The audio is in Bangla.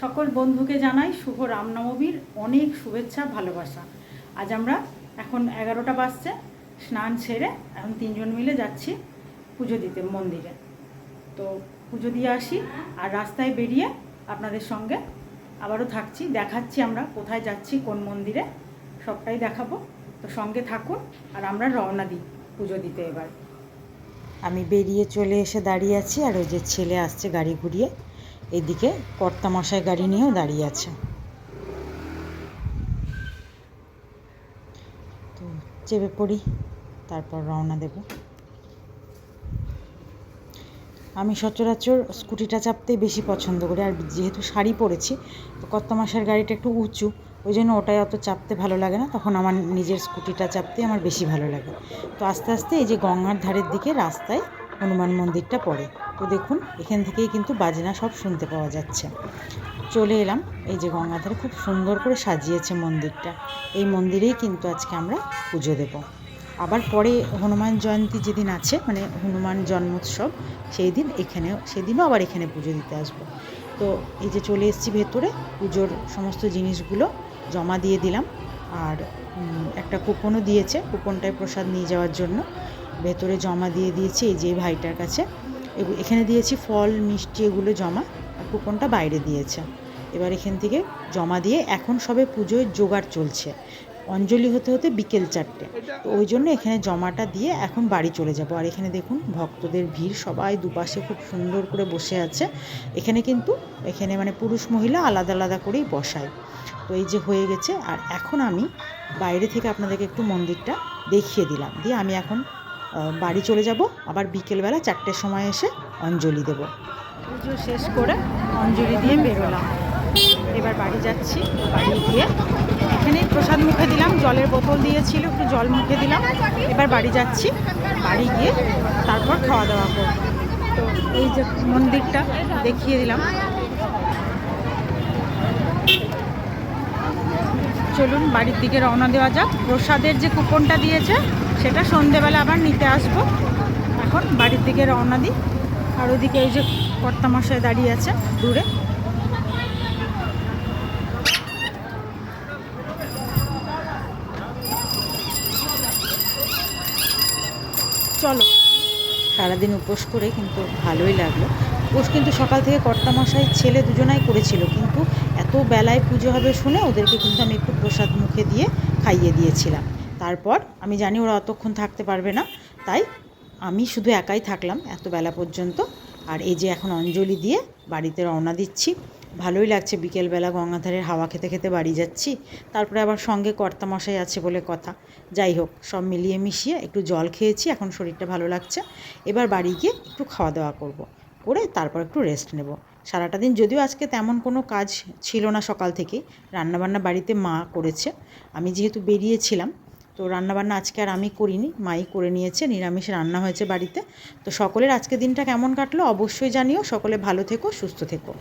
সকল বন্ধুকে জানাই শুভ রামনবমীর অনেক শুভেচ্ছা, ভালোবাসা। আজ আমরা এখন এগারোটা বাজছে, স্নান সেরে এখন তিনজন মিলে যাচ্ছি পুজো দিতে মন্দিরে। তো পুজো দিয়ে আসি আর রাস্তায় বেরিয়ে আপনাদের সঙ্গে আবারও থাকছি, দেখাচ্ছি আমরা কোথায় যাচ্ছি, কোন মন্দিরে, সবটাই দেখাবো। তো সঙ্গে থাকুন আর আমরা রওনা দিই পুজো দিতে এবার। আমি বেরিয়ে চলে এসে দাঁড়িয়ে আছি আর ওই যে ছেলে আসছে গাড়ি ঘুরিয়ে। এদিকে কর্তামশাই গাড়ি নিয়েও দাঁড়িয়ে আছে। তো চেপে পড়ি, তারপর রওনা দেব। আমি সচরাচর স্কুটিটা চাপতেই বেশি পছন্দ করি, আর যেহেতু শাড়ি পরেছি, তো কর্তামশাইয়ের গাড়িটা একটু উঁচু, ওই জন্য ওটাই অত চাপতে ভালো লাগে না, তখন আমার নিজের স্কুটিটা চাপতে আমার বেশি ভালো লাগে। তো আস্তে আস্তে এই যে গঙ্গার ধারের দিকে রাস্তায় হনুমান মন্দিরটা পড়ে। তো দেখুন, এখান থেকেই কিন্তু বাজনা সব শুনতে পাওয়া যাচ্ছে। চলে এলাম। এই যে গঙ্গাধারে খুব সুন্দর করে সাজিয়েছে মন্দিরটা। এই মন্দিরেই কিন্তু আজকে আমরা পুজো দেব। আবার পরে হনুমান জয়ন্তী যেদিন আছে মানে হনুমান জন্মোৎসব, সেই দিন এখানেও, সেদিনও আবার এখানে পুজো দিতে আসব। তো এই যে চলে এসেছি ভেতরে, পুজোর সমস্ত জিনিসগুলো জমা দিয়ে দিলাম। আর একটা কুপনও দিয়েছে, কুপনটায় প্রসাদ নিয়ে যাওয়ার জন্য। ভেতরে জমা দিয়ে দিয়েছি এই যে ভাইটার কাছে। এখানে দিয়েছি ফল, মিষ্টি, এগুলো জমা, আর কুপনটা বাইরে দিয়েছে। এবার এখান থেকে জমা দিয়ে এখন সবে পুজোর জোগাড় চলছে। অঞ্জলি হতে হতে বিকেল চারটে। তো ওই জন্য এখানে জমাটা দিয়ে এখন বাড়ি চলে যাব। আর এখানে দেখুন ভক্তদের ভিড়, সবাই দুপাশে খুব সুন্দর করে বসে আছে। এখানে কিন্তু, এখানে মানে পুরুষ মহিলা আলাদা আলাদা করেই বসায়। তো এই যে হয়ে গেছে। আর এখন আমি বাইরে থেকে আপনাদেরকে একটু মন্দিরটা দেখিয়ে দিলাম। দিয়ে আমি এখন বাড়ি চলে যাব। আবার বিকেলবেলা চারটের সময় এসে অঞ্জলি দেব। পুজো শেষ করে অঞ্জলি দিয়ে বেরোলাম। এবার বাড়ি যাচ্ছি, বাড়ি গিয়ে এখানেই প্রসাদ মুখে দিলাম, জলের বোতল দিয়েছিল, একটু জল মুখে দিলাম। এবার বাড়ি যাচ্ছি, বাড়ি গিয়ে তারপর খাওয়া দাওয়া করব। তো এই যে মন্দিরটা দেখিয়ে দিলাম। চলুন বাড়ির দিকে রওনা দেওয়া যাক। প্রসাদের যে কুপনটা দিয়েছে সেটা সন্ধেবেলা আবার নিতে আসব। এখন বাড়ির দিকে রওনা দিই। আর ওদিকে এই যে কর্তামশাই দাঁড়িয়ে আছে দূরে। চলো। সারাদিন উপোস করে কিন্তু ভালোই লাগল। উপোস কিন্তু সকাল থেকে কর্তামশাই ছেলে দুজনাই করেছিল, কিন্তু এত বেলায় পুজো হবে শুনে ওদেরকে কিন্তু আমি একটু প্রসাদ মুখে দিয়ে খাইয়ে দিয়েছিলাম। তারপর আমি জানি ওরা অতক্ষণ থাকতে পারবে না, তাই আমি শুধু একাই থাকলাম এত বেলা পর্যন্ত। আর এই যে এখন অঞ্জলি দিয়ে বাড়িতে রওনা দিচ্ছি, ভালোই লাগছে। বিকেলবেলা গঙ্গাধারের হাওয়া খেতে খেতে বাড়ি যাচ্ছি, তারপরে আবার সঙ্গে কর্তামশাই আছে বলে কথা। যাই হোক, সব মিলিয়ে মিশিয়ে একটু জল খেয়েছি, এখন শরীরটা ভালো লাগছে। এবার বাড়ি গিয়ে একটু খাওয়া দাওয়া করব। করে তারপর একটু রেস্ট নেব। সারাটা দিন যদিও আজকে তেমন কোনো কাজ ছিল না সকাল থেকে, রান্নাবান্না বাড়িতে মা করেছে। আমি যেহেতু বেরিয়েছিলাম তো রান্নাবান্না আজকে আর আমি করিনি, মাই করে নিয়েছে, নিরামিষ রান্না হয়েছে বাড়িতে। তো সকলের আজকে দিনটা কেমন কাটলো অবশ্যই জানিও। সকলে ভালো থেকো, সুস্থ থেকো।